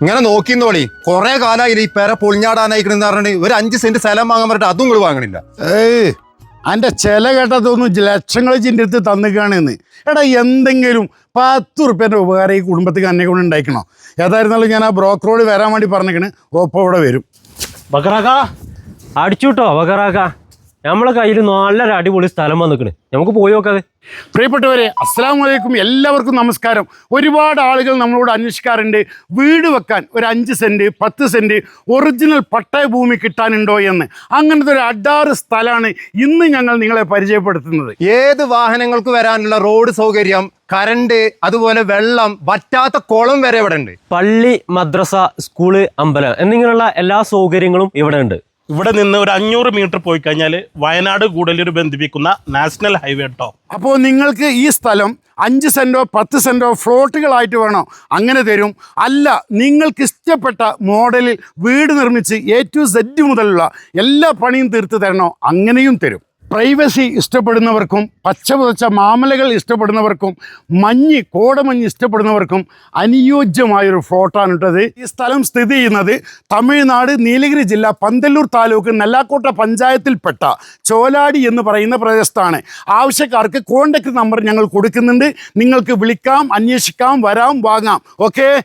ഇങ്ങനെ നോക്കിന്നോളി കൊറേ കാലായില്ല ഈ പേര പൊളിഞ്ഞാടാനായിക്കണെന്ന് പറഞ്ഞിട്ട് ഒരു അഞ്ച് സെന്റ് സ്ഥലം വാങ്ങാൻ പറഞ്ഞിട്ട് അതും ഇങ്ങോട്ട് വാങ്ങണില്ല. ഏയ് അന്റെ ചില കേട്ടതൊന്നും ലക്ഷങ്ങൾ ചിന്റെ തന്നിക്കാണെന്ന്. എടാ എന്തെങ്കിലും പത്ത് ഉറുപ്പ്യന്റെ ഉപകാരം ഈ കുടുംബത്തിൽ എന്നെ കൊണ്ട് ഉണ്ടായിക്കണോ? ഏതായിരുന്നാലും ഞാൻ ആ ബ്രോക്കറോട് വരാൻ വേണ്ടി പറഞ്ഞേക്കണ്. ഓപ്പോ ഇവിടെ വരും. ബക്കറാക്ക അടിച്ചുട്ടോ ബക്കറാക്ക. നമ്മളെ കയ്യിൽ നല്ലൊരു അടിപൊളി സ്ഥലം വന്നിക്കണ്. നമുക്ക് പോയി നോക്കാതെ പ്രിയപ്പെട്ടവരെ അസ്സാം വലൈക്കും എല്ലാവർക്കും നമസ്കാരം. ഒരുപാട് ആളുകൾ നമ്മളോട് അന്വേഷിക്കാറുണ്ട്. വീട് വെക്കാൻ ഒരു അഞ്ച് സെന്റ് പത്ത് സെന്റ് ഒറിജിനൽ പട്ടയ ഭൂമി കിട്ടാനുണ്ടോ എന്ന്. അങ്ങനത്തെ ഒരു അഡാറ് സ്ഥലമാണ് ഇന്ന് ഞങ്ങൾ നിങ്ങളെ പരിചയപ്പെടുത്തുന്നത്. ഏത് വാഹനങ്ങൾക്ക് വരാനുള്ള റോഡ് സൗകര്യം കരണ്ട് അതുപോലെ വെള്ളം വറ്റാത്ത കുളം വരെ ഇവിടെ ഉണ്ട് പള്ളി മദ്രസ സ്കൂൾ അമ്പലം എന്നിങ്ങനെയുള്ള എല്ലാ സൗകര്യങ്ങളും ഇവിടെ ഉണ്ട് ഇവിടെ നിന്ന് ഒരു അഞ്ഞൂറ് മീറ്റർ പോയി കഴിഞ്ഞാൽ വയനാട് കൂടലൂർ ബന്ധിപ്പിക്കുന്ന നാഷണൽ ഹൈവേ കേട്ടോ അപ്പോൾ നിങ്ങൾക്ക് ഈ സ്ഥലം അഞ്ച് സെന്റോ പത്ത് സെന്റോ ഫ്ലോട്ടുകളായിട്ട് വേണോ? അങ്ങനെ തരും. അല്ല നിങ്ങൾക്ക് ഇഷ്ടപ്പെട്ട മോഡലിൽ വീട് നിർമ്മിച്ച് എ ടു സെഡ് മുതലുള്ള എല്ലാ പണിയും തീർത്ത് തരണോ? അങ്ങനെയും തരും. പ്രൈവസി ഇഷ്ടപ്പെടുന്നവർക്കും പച്ച പുതച്ച മാമലകൾ ഇഷ്ടപ്പെടുന്നവർക്കും മഞ്ഞ് കോടമഞ്ഞ് ഇഷ്ടപ്പെടുന്നവർക്കും അനുയോജ്യമായൊരു ഫ്ലോട്ടാണ് ഇട്ടത്. ഈ സ്ഥലം സ്ഥിതി ചെയ്യുന്നത് തമിഴ്നാട് നീലഗിരി ജില്ല പന്തല്ലൂർ താലൂക്ക് നെല്ലാക്കോട്ട പഞ്ചായത്തിൽപ്പെട്ട ചോലാടി എന്ന് പറയുന്ന പ്രദേശത്താണ്. ആവശ്യക്കാർക്ക് കോണ്ടാക്ട് നമ്പർ ഞങ്ങൾ കൊടുക്കുന്നുണ്ട്. നിങ്ങൾക്ക് വിളിക്കാം അന്വേഷിക്കാം വരാം വാങ്ങാം. ഓക്കേ